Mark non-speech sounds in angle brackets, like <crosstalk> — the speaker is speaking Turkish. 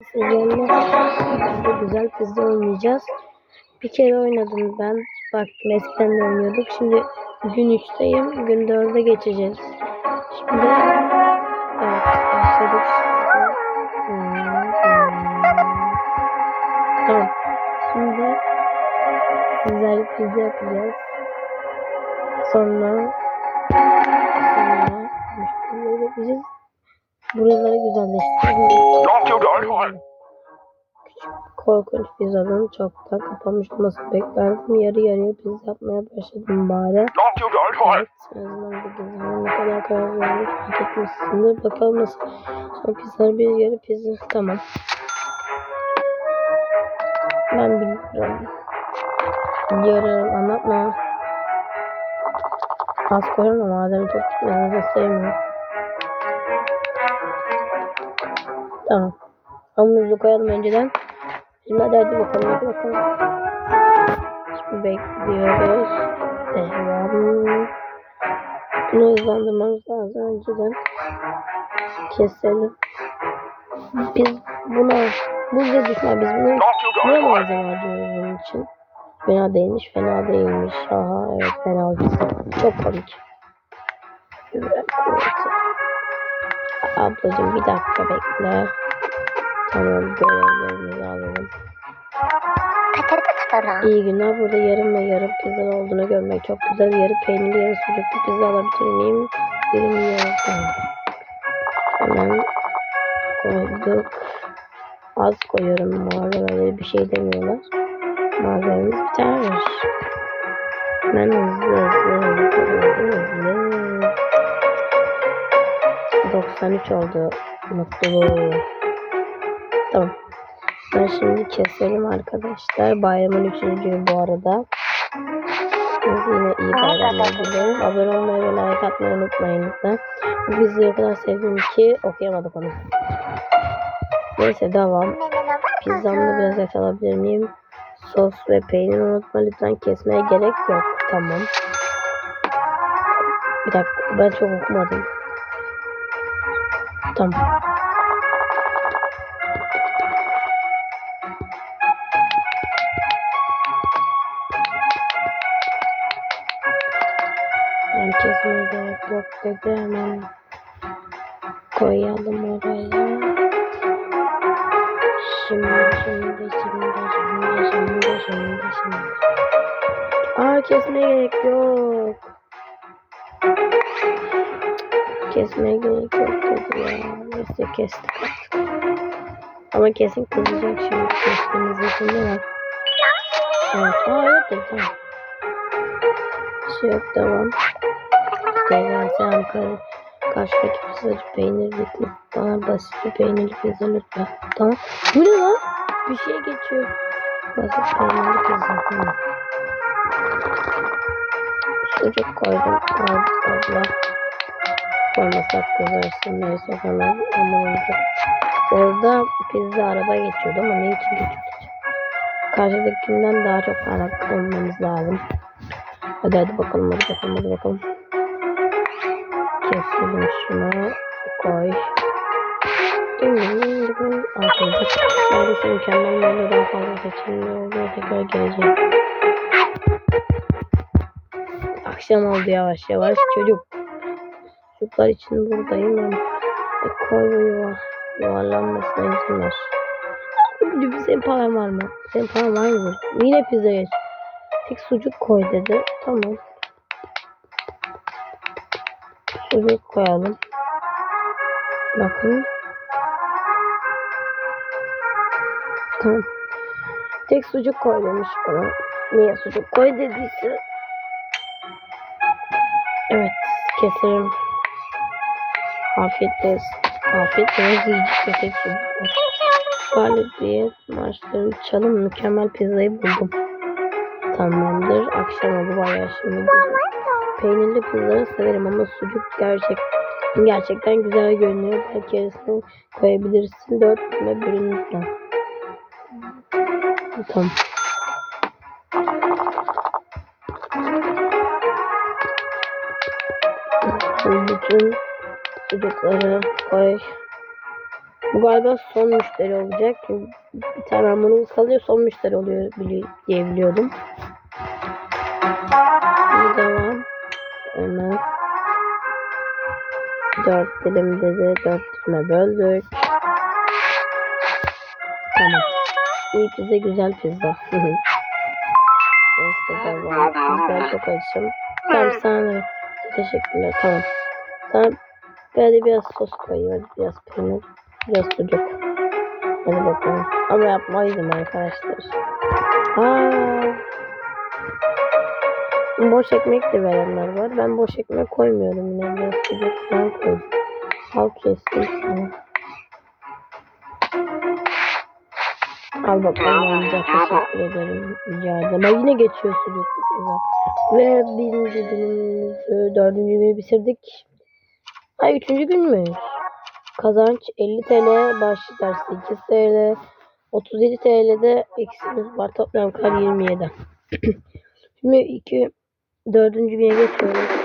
Üzerine güzel pizza oynayacağız. Bir kere oynadım ben. Bak de oynuyorduk. Şimdi gün 3'teyim. Gün 4'e geçeceğiz. Şimdi evet başladık. Tamam. Şimdi sizlerle pizza yapacağız. Sonra sonra müşterileri yapacağız. Buraları die, Korkunç pizzanın çoktan kapanmış olması beklerdim. Yarı yarıya pizza yapmaya başladım bari. Evet, en azından bu pizzalar ne kadar karar vermiş fark etmişsindir. Bakalım nasıl. Son pizzalar bir yarı pizza. Tamam. Ben biliyorum. Biliyorum anlatma. Az koyarım ama madem çok gitmenizi sevmiyorum. Tamam. Hamurumuzu koyalım önceden. Şimdi hadi hadi bakalım hadi bakalım. Şimdi bekliyoruz. Devam. Bunu hızlandırmamız lazım önceden. Keselim. Biz buna bu düşman biz bunu ne malzeme harcıyoruz bunun için? Fena değilmiş, fena değilmiş. Aha evet fena güzel. Çok komik. Güzel, kuvveti. Ablacım bir dakika bekle. Tamam görevlerimizi alalım. İyi günler. Burada yarım ve yarım pizza olduğunu görmek çok güzel. Yarı peynirli, yarı sucuklu pizza alabilir miyim? Birim yarım. Hemen koyduk. Az koyuyorum malzemeleri. Bir şey demiyorlar. Malzememiz biter. Hemen hızlı hızlı hızlı hızlı hızlı. 93 oldu. Mutluluğu. Tamam. Ben şimdi keselim arkadaşlar. Bayramın 3. günü bu arada. Siz yine iyi bayramlar dilerim. Abone olmayı ve like atmayı unutmayın lütfen. Bu diziyi o kadar sevdim ki okuyamadık onu. Neyse devam. Pizzamda biraz et alabilir miyim? Sos ve peynir unutma lütfen kesmeye gerek yok. Tamam. Bir dakika ben çok okumadım. Tamam. Ben kesmeye gerek yok dedi hemen koyalım oraya. Şimdi şimdi şimdi şimdi şimdi şimdi şimdi. Aa kesmeye gerek yok. Kesmeye gerek yok dedi ya. Neyse kestik artık. Ama kesin kızacak şimdi kestiğimiz için değil mi? Evet. Aa evet dedi tamam. Bir şey yok devam. Teyzem sen. Karşıdaki pizzacı peynir bitmiş. Bana basit bir peynirli pizza lütfen. Tamam. Bu ne lan? Bir şey geçiyor. Basit peynirli pizza. Tamam. Sucuk koydum. Abla. Koymasak kızarsın. Neyse falan. Amanıza. Orada pizza araba geçiyordu ama ne için geçiyordu? Karşıdakinden daha çok arak olmamız lazım. Hadi hadi bakalım hadi bakalım hadi bakalım. Keselim şunu. Koy. Arkadaşlar. Neredeyse mükemmel menüden fazla seçimli oluyor. Tekrar geleceğim. Akşam oldu yavaş yavaş. Çocuk. Çocuklar için buradayım ama. E, koy bu yuva. Yuvarlanmasına izin ver. Senin paran var mı? Senin paran var mı? Yine pizza geç. Tek sucuk koy dedi. Tamam. Sucuk koyalım. Bakın. Tamam. Tek sucuk koy demiş bana. Niye sucuk koy dediyse. Evet. Keserim. Afiyet olsun. Afiyet olsun. Var. Galibiyet marşlarını çalın. Mükemmel pizzayı buldum. Tamamdır. Akşam oldu bayağı şimdi. Peynirli pizzaları severim ama sucuk gerçek gerçekten güzel görünüyor. Belki arasına koyabilirsin. Dört bölüm lütfen. Tamam. Bütün sucukları koy. Bu galiba son müşteri olacak. Çünkü bir tane hamurumuz kalıyor. Son müşteri oluyor diye biliyordum. Şimdi devam. Hemen. Dört dilim dedi. Dört dilime böldük. Tamam. İyi pizza güzel pizza. <laughs> Neyse devam. Ben çok açım. Tamam sana teşekkürler. Tamam. Tamam. Böyle biraz sos. Hadi biraz peynir. Biraz sucuk. Hadi bakalım. Ama yapmalıydım arkadaşlar. Aa. Boş ekmek de verenler var. Ben boş ekmek koymuyorum yine. Biraz sucuk falan koydum. Al kestim sana. Al bakalım amca teşekkür ederim. Rica ederim. Ama yine geçiyor sucuk. Ve birinci günümüzü, dördüncü günü bitirdik. Ay üçüncü gün mü? Kazanç 50 TL, başlı ders 8 TL, 37 TL'de eksimiz var. Toplam kar 27. <clears throat> Şimdi iki, dördüncü güne geçiyoruz.